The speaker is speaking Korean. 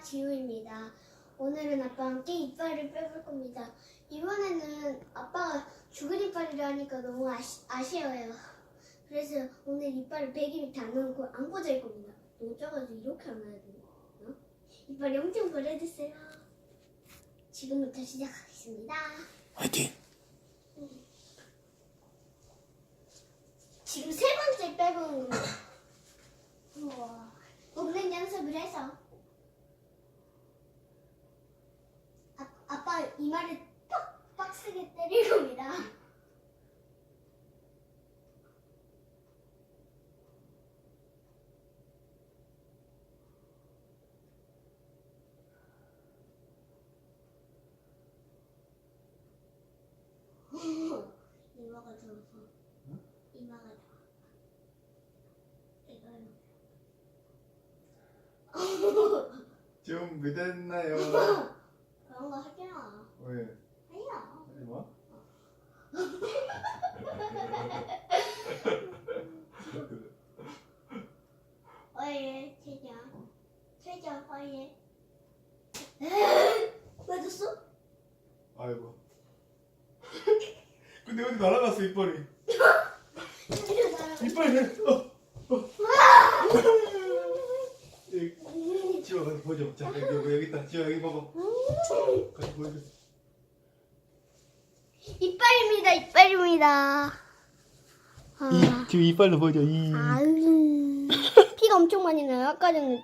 지우입니다. 오늘은 아빠와 함께 이빨을 빼볼 겁니다. 이번에는 아빠가 죽은 이빨이라 하니까 너무 아시, 아쉬워요. 그래서 오늘 이빨을 베개 밑에 안 넣고 안 꽂을 겁니다. 너무 작아서 이렇게 안 해야 되나? 이빨이 엄청 버려졌어요. 지금부터 시작하겠습니다. 화이팅! 지금 세 번째 빼보는 겁니다. 우와. 먹는 연습을 해서 아, 이마를 빡 빡세게 때릴 겁니다. 이마가 들어서 이마가 들어. 이거요. 준비됐나요? 그런 거 하지 마. 왜? 아니야. 하지 마. 어예, 최장. 최장, 어예. 맞았어? 아이고. 근데 어디 날아갔어 이빨이? 이빨이 어. 어. 가서 보자. 자 여기 여기, 여기 있다. 지호 여기 봐봐. 같이 보여줘. 이빨입니다, 이빨입니다. 아, 지금 이빨도 보여줘. 이. 아유. 피가 엄청 많이 나요. 아까 전에